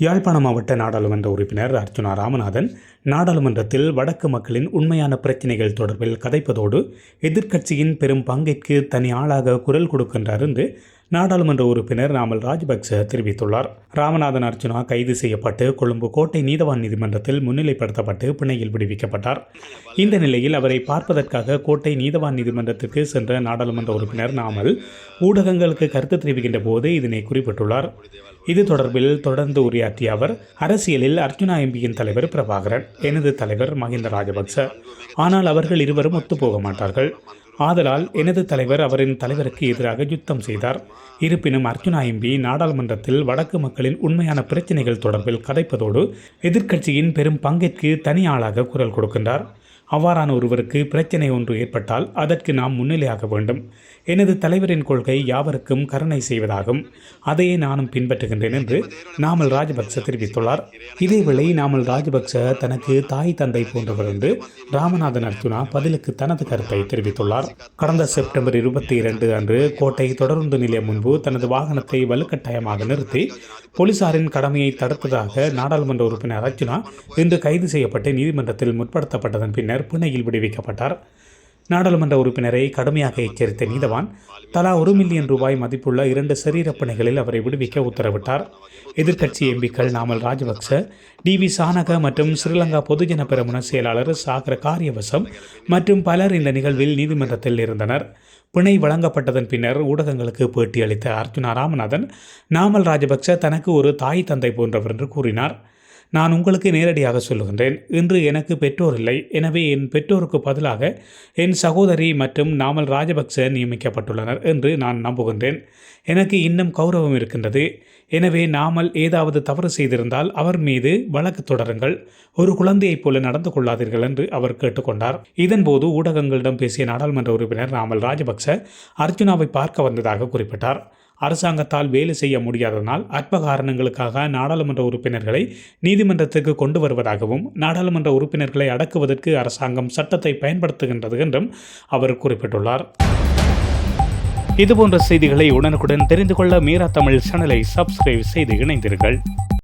யாழ்ப்பாண மாவட்ட நாடாளுமன்ற உறுப்பினர் அர்ஜுனா ராமநாதன் நாடாளுமன்றத்தில் வடக்கு மக்களின் உண்மையான பிரச்சினைகள் தொடர்பில் கதைப்பதோடு எதிர்க்கட்சியின் பெரும் பங்கிற்கு தனி ஆளாக குரல் கொடுக்கின்றார் என்று நாடாளுமன்ற உறுப்பினர் நாமல் ராஜபக்ச தெரிவித்துள்ளார். ராமநாதன் அர்ஜுனா கைது செய்யப்பட்டு கொழும்பு கோட்டை நீதவான் நீதிமன்றத்தில் முன்னிலைப்படுத்தப்பட்டு பிணையில் விடுவிக்கப்பட்டார். இந்த நிலையில் அவரை பார்ப்பதற்காக கோட்டை நீதவான் நீதிமன்றத்திற்கு சென்ற நாடாளுமன்ற உறுப்பினர் நாமல் ஊடகங்களுக்கு கருத்து தெரிவிக்கின்ற போது இதனை குறிப்பிட்டுள்ளார். இது தொடர்பில் தொடர்ந்து உரையாற்றிய அவர் அரசியலில் அர்ஜுனா எம்பியின் தலைவர் பிரபாகரன் எனது தலைவர் மஹிந்த ராஜபக்ச. ஆனால் அவர்கள் இருவரும் ஒத்துப்போக மாட்டார்கள். ஆதலால் எனது தலைவர் அவரின் தலைவருக்கு எதிராக யுத்தம் செய்தார். இருப்பினும் அர்ஜுனா எம்பி நாடாளுமன்றத்தில் வடக்கு மக்களின் உண்மையான பிரச்சினைகள் தொடர்பில் கதைப்பதோடு எதிர்க்கட்சியின் பெரும் பங்கிற்கு தனி ஆளாக குரல் கொடுக்கின்றார். அவ்வாறான ஒருவருக்கு பிரச்சனை ஒன்று ஏற்பட்டால் அதற்கு நாம் முன்னிலையாக வேண்டும். எனது தலைவரின் கொள்கை யாவருக்கும் கருணை செய்வதாகும். அதையே நானும் பின்பற்றுகின்றேன் என்று நாமல் ராஜபக்ச தெரிவித்துள்ளார். இதேவேளை நாமல் ராஜபக்ச தனக்கு தாய் தந்தை போன்றவர் என்று ராமநாதன் அர்ஜுனா பதிலுக்கு தனது கருத்தை தெரிவித்துள்ளார். கடந்த செப்டம்பர் இருபத்தி இரண்டு அன்று கோட்டை தொடருந்து நிலையம் முன்பு தனது வாகனத்தை வலுக்கட்டாயமாக நிறுத்தி போலீசாரின் கடமையை தடுத்ததாக நாடாளுமன்ற உறுப்பினர் அர்ஜுனா இன்று கைது செய்யப்பட்டு நீதிமன்றத்தில் முற்படுத்தப்பட்டதன் பின்னர் பிணையில் விடுவிக்கப்பட்டார். நாடாளுமன்ற உறுப்பினரை கடுமையாக எச்சரித்த நீதவான் தலா ஒரு மில்லியன் ரூபாய் மதிப்புள்ள இரண்டு சரீரப்பணிகளில் அவரை விடுவிக்க உத்தரவிட்டார். எதிர்க்கட்சி எம்பிக்கள் நாமல் ராஜபக்ச டி வி சானக மற்றும் ஸ்ரீலங்கா பொதுஜன பெருமுன செயலாளர் சாகர காரியவசம் மற்றும் பலர் இந்த நிகழ்வில் நீதிமன்றத்தில் இருந்தனர். பிணை வழங்கப்பட்டதன் பின்னர் ஊடகங்களுக்கு பேட்டியளித்த அர்ஜுனா ராமநாதன் நாமல் ராஜபக்ச தனக்கு ஒரு தாய் தந்தை போன்றவர் என்று கூறினார். நான் உங்களுக்கு நேரடியாக சொல்லுகின்றேன். இன்று எனக்கு பெற்றோர் இல்லை. எனவே என் பெற்றோருக்கு பதிலாக என் சகோதரி மற்றும் நாமல் ராஜபக்ச நியமிக்கப்பட்டுள்ளனர் என்று நான் நம்புகின்றேன். எனக்கு இன்னும் கௌரவம் இருக்கின்றது. எனவே நாமல் ஏதாவது தவறு செய்திருந்தால் அவர் மீது வழக்கு தொடருங்கள். ஒரு குழந்தையைப் போல நடந்து கொள்ளாதீர்கள் என்று அவர் கேட்டுக்கொண்டார். இதன்போது ஊடகங்களிடம் பேசிய நாடாளுமன்ற உறுப்பினர் நாமல் ராஜபக்ச அர்ஜுனாவை பார்க்க வந்ததாக குறிப்பிட்டார். அரசாங்கத்தால் வேலை செய்ய முடியாததனால் அற்ப காரணங்களுக்காக நாடாளுமன்ற உறுப்பினர்களை நீதிமன்றத்திற்கு கொண்டு வருவதாகவும் நாடாளுமன்ற உறுப்பினர்களை அடக்குவதற்கு அரசாங்கம் சட்டத்தை பயன்படுத்துகின்றது என்றும் அவர் குறிப்பிட்டுள்ளார். இதுபோன்ற செய்திகளை உடனுக்குடன் தெரிந்து கொள்ள மீரா தமிழ் சேனலை சப்ஸ்கிரைப் செய்து இணைந்தீர்கள்